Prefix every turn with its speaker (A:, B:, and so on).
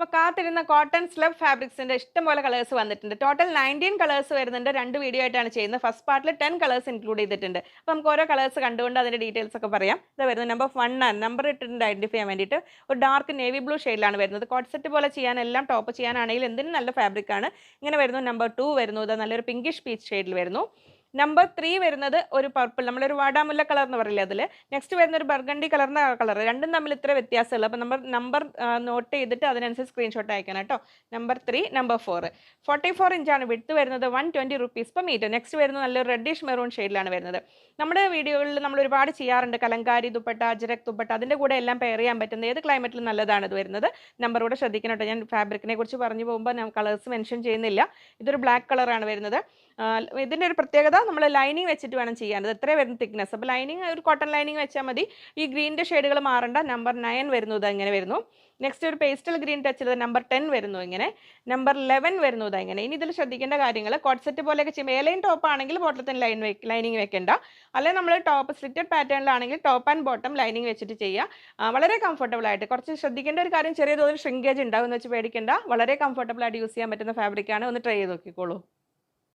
A: അപ്പോൾ കാത്തിരുന്ന cotton slub ഫാബ്രിക്സിന്റെ ഇഷ്ടംപോലെ കളേഴ്സ് വന്നിട്ടുണ്ട്. ടോട്ടൽ നയന്റീൻ കളേഴ്സ് വരുന്നുണ്ട്. രണ്ട് വീഡിയോ ആയിട്ടാണ് ചെയ്യുന്നത്. ഫസ്റ്റ് പാർട്ടിൽ ടെൻ കളേഴ്സ് ഇൻക്ലൂഡ് ചെയ്തിട്ടുണ്ട്. അപ്പോൾ നമുക്ക് ഓരോ കളേഴ്സ് കണ്ടുകൊണ്ട് അതിന്റെ ഡീറ്റെയിൽസ് ഒക്കെ പറയാം. ഇത് വരുന്നത് നമ്പർ വൺ ആണ്. നമ്പർ ഇട്ടിട്ടുണ്ട് ഐഡന്റിഫൈ ചെയ്യാൻ വേണ്ടിയിട്ട്. ഒരു ഡാർക്ക് നേവി ബ്ലൂ ഷെയ്ഡിലാണ് വരുന്നത്. കോട്ട്സെറ്റ് പോലെ ചെയ്യാനെല്ലാം ടോപ്പ് ചെയ്യാനാണെങ്കിൽ എന്തിനും നല്ല ഫാബ്രിക് ആണ്. ഇങ്ങനെ വരുന്നു. നമ്പർ ടു വരുന്നു. ഇത് നല്ലൊരു പിങ്കിഷ് പീച്ച് ഷെയ്ഡിൽ വരുന്നു. നമ്പർ ത്രീ വരുന്നത് ഒരു പർപ്പിൾ നമ്മളൊരു വാടാമുല്ല കളർ എന്ന് പറയില്ലേ അതിൽ നെക്സ്റ്റ് വരുന്ന ഒരു ബർഗണ്ടി കളറിന്റെ കളർ രണ്ടും തമ്മിൽ ഇത്ര വ്യത്യാസമുള്ളൂ. അപ്പോൾ നമ്മൾ നമ്പർ നോട്ട് ചെയ്തിട്ട് അതിനനുസരിച്ച് സ്ക്രീൻഷോട്ട് അയക്കണം കേട്ടോ. Number three number four forty four ഇഞ്ചാണ് വിട്ട് വരുന്നത് one twenty rupees per metre next വരുന്നത് നല്ലൊരു റെഡിഷ് മെറൂൺ ഷെയ്ഡിലാണ് വരുന്നത്. നമ്മുടെ വീഡിയോകളിൽ നമ്മൾ ഒരുപാട് ചെയ്യാറുണ്ട്. കലങ്കാരി ദുപ്പട്ട അജരക് ദുപ്പട്ട അതിന്റെ കൂടെ എല്ലാം പെയർ ചെയ്യാൻ പറ്റുന്ന ഏത് ക്ലൈമറ്റിലും നല്ലതാണ് ഇത് വരുന്നത്. നമ്പർ കൂടെ ശ്രദ്ധിക്കണം കേട്ടോ. ഞാൻ ഫാബ്രിക്കിനെ കുറിച്ച് പറഞ്ഞു പോകുമ്പോൾ കളേഴ്സ് മെൻഷൻ ചെയ്യുന്നില്ല. ഇതൊരു ബ്ലാക്ക് കളറാണ് വരുന്നത്. ഇതിന്റെ ഒരു പ്രത്യേകത നമ്മൾ ലൈനിങ് വെച്ചിട്ട് വേണം ചെയ്യാൻ. ഇത് എത്രയും വരുന്ന തിക്നെസ് അപ്പോൾ ലൈനിങ് ഒരു കോട്ടൺ ലൈനിങ് വെച്ചാൽ മതി. ഈ ഗ്രീനിന്റെ ഷെയ്ഡുകൾ മാറേണ്ട. നമ്പർ നയൻ വരുന്നു ഇത് ഇങ്ങനെ വരുന്നു. നെക്സ്റ്റ് ഒരു പേസ്റ്റൽ ഗ്രീൻ ടച്ചിൽ നമ്പർ ടെൻ വരുന്നു ഇങ്ങനെ. നമ്പർ ലെവൻ വരുന്നു ഇത് ഇങ്ങനെ. ഇനി ഇതിൽ ശ്രദ്ധിക്കേണ്ട കാര്യങ്ങൾ കോട്ട്സെറ്റ് പോലെയൊക്കെ ചെയ്യുമ്പോൾ ഏലൈൻ ടോപ്പ് ആണെങ്കിൽ ബോട്ടത്തിന് ലൈൻ ലൈനിങ് വെക്കേണ്ട. അല്ലെങ്കിൽ നമ്മൾ ടോപ്പ് സ്ലിറ്റഡ് പാറ്റേണിലാണെങ്കിൽ ടോപ്പ് ആൻഡ് ബോട്ടം ലൈനിങ് വെച്ചിട്ട് ചെയ്യുക വളരെ കംഫർട്ടബിൾ ആയിട്ട്. കുറച്ച് ശ്രദ്ധിക്കേണ്ട ഒരു കാര്യം ചെറിയ തോതിൽ ഷ്രിങ്കേജ് ഉണ്ടാവും എന്ന് വെച്ച് പേടിക്കേണ്ട. വളരെ കംഫർട്ടബിൾ ആയിട്ട് യൂസ് ചെയ്യാൻ പറ്റുന്ന ഫാബ്രിക്കാണ് ഒന്ന് ട്രൈ ചെയ്ത് നോക്കിക്കോളൂ.